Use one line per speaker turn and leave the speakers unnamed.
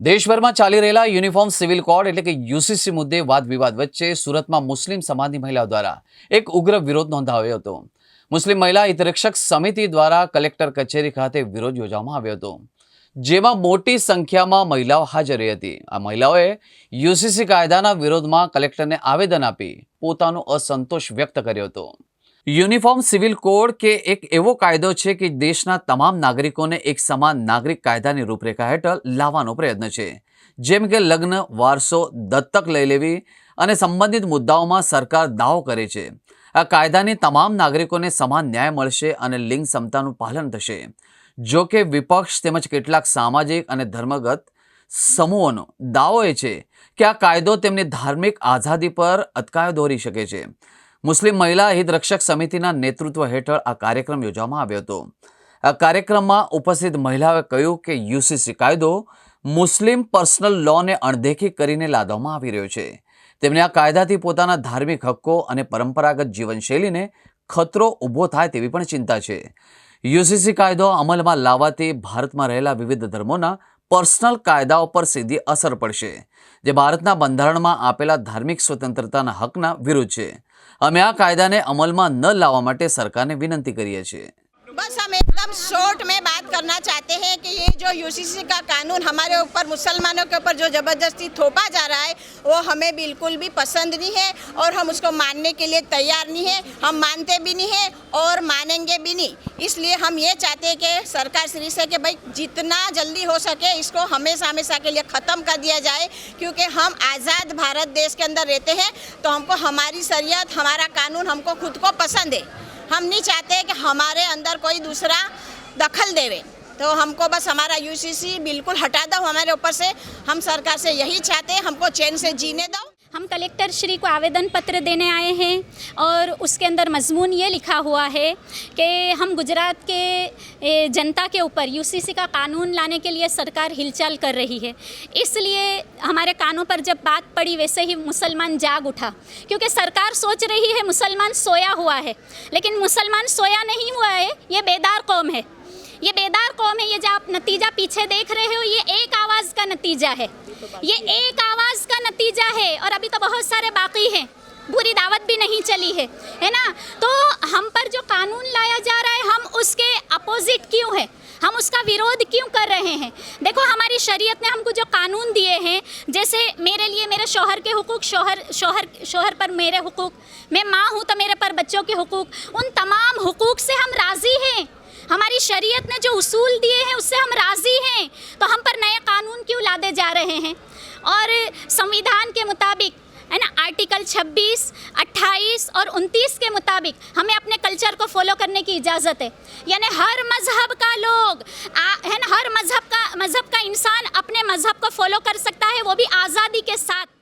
દેશભરમાં ચાલી રહેલા યુનિફોર્મ સિવિલ કોડ એટલે કે યુસીસી મુદ્દે વાદ વિવાદ વચ્ચે સુરતમાં મુસ્લિમ સમાજની મહિલાઓ દ્વારા એક ઉગ્ર વિરોધ નોંધાવ્યો હતો. મુસ્લિમ મહિલા હિતરક્ષક સમિતિ દ્વારા કલેક્ટર કચેરી ખાતે વિરોધ યોજવામાં આવ્યો હતો. જેમાં મોટી સંખ્યામાં મહિલાઓ હાજર રહી હતી. આ મહિલાઓએ યુસીસી કાયદાના વિરોધમાં કલેક્ટરને આવેદન આપી પોતાનો અસંતોષ વ્યક્ત કર્યો હતો. યુનિફોર્મ સિવિલ કોડ કે એક એવો કાયદો છે કે દેશના તમામ નાગરિકોને એક સમાન નાગરિક કાયદાની રૂપરેખા હેઠળ લાવવાનો પ્રયત્ન છે. જેમ કે લગ્ન, વારસો, દત્તક લઈ લેવી અને સંબંધિત મુદ્દાઓમાં સરકાર દાવો કરે છે. આ કાયદાની તમામ નાગરિકોને સમાન ન્યાય મળશે અને લિંગ સમતાનું પાલન થશે. જો કે વિપક્ષ તેમજ કેટલાક સામાજિક અને ધર્મગત સમૂહોનો દાવો એ છે કે આ કાયદો તેમની ધાર્મિક આઝાદી પર અટકાયો દોરી શકે છે. મુસ્લિમ મહિલા હિતરક્ષક સમિતિના નેતૃત્વ હેઠળ આ કાર્યક્રમ યોજવામાં આવ્યો હતો. આ કાર્યક્રમમાં ઉપસ્થિત મહિલાઓએ કહ્યું કે યુસીસી કાયદો મુસ્લિમ પર્સનલ લોને અણદેખી કરીને લાદવામાં આવી રહ્યો છે. તેમને આ કાયદાથી પોતાના ધાર્મિક હક્કો અને પરંપરાગત જીવનશૈલીને ખતરો ઊભો થાય તેવી પણ ચિંતા છે. યુસીસી કાયદો અમલમાં લાવવાથી ભારતમાં રહેલા વિવિધ ધર્મોના પર્સનલ કાયદાઓ પર સીધી અસર પડશે, જે ભારતના બંધારણમાં આપેલા ધાર્મિક સ્વતંત્રતાના હકના વિરુદ્ધ છે. અમે આ કાયદાને અમલમાં ન લાવવા માટે સરકારને વિનંતી કરીએ છીએ.
બસ અમે એકદમ શોર્ટ મેં વાત કરના ચાહતે હૈ કે जो यूसीसी का कानून हमारे ऊपर, मुसलमानों के ऊपर जो ज़बरदस्ती थोपा जा रहा है, वो हमें बिल्कुल भी पसंद नहीं है और हम उसको मानने के लिए तैयार नहीं है। हम मानते भी नहीं है और मानेंगे भी नहीं। इसलिए हम ये चाहते हैं कि सरकार श्री से कि भाई, जितना जल्दी हो सके इसको हमेशा हमेशा के लिए ख़त्म कर दिया जाए, क्योंकि हम आज़ाद भारत देश के अंदर रहते हैं तो हमको हमारी शरीयत, हमारा कानून हमको खुद को पसंद है। हम नहीं चाहते कि हमारे अंदर कोई दूसरा दखल देवे। तो हमको बस हमारा यूसीसी बिल्कुल हटा दो, हमारे ऊपर से। हम सरकार से यही चाहते हैं, हमको चैन से जीने दो।
हम कलेक्टर श्री को आवेदन पत्र देने आए हैं और उसके अंदर मजमून ये लिखा हुआ है कि हम गुजरात के जनता के ऊपर यूसीसी का कानून लाने के लिए सरकार हिलचाल कर रही है। इसलिए हमारे कानों पर जब बात पड़ी, वैसे ही मुसलमान जाग उठा। क्योंकि सरकार सोच रही है, मुसलमान सोया हुआ है। लेकिन मुसलमान सोया नहीं हुआ है, ये बेदार कौम है। ये बेदार कौम है, ये जो आप नतीजा पीछे देख रहे हो, ये एक आवाज़ का नतीजा है। ये एक आवाज़ का नतीजा है और अभी तो बहुत सारे बाकी हैं। पूरी दावत भी नहीं चली है है ना? तो हम पर जो कानून लाया जा रहा है, हम उसके अपोजिट क्यों है? हम उसका विरोध क्यों कर रहे हैं? देखो, हमारी शरीयत ने हमको जो कानून दिए हैं, जैसे मेरे लिए मेरे शोहर के हुकूक, शोहर शोहर शोहर पर मेरे हुकूक, मैं माँ हूँ तो मेरे पर बच्चों के हुकूक, उन तमाम हुकूक से हम राज़ी हैं। हमारी शरीयत ने जो उसूल दिए हैं उससे हम राज़ी हैं। तो हम पर नए कानून क्यों लादे जा रहे हैं? और संविधान के मुताबिक है ना आर्टिकल 26, 28 और 29 के मुताबिक हमें अपने कल्चर को फॉलो करने की इजाज़त है। यानी हर मज़हब का लोग आ, है ना हर मज़हब का मज़हब का इंसान अपने मज़हब को फॉलो कर सकता है वो भी आज़ादी के साथ।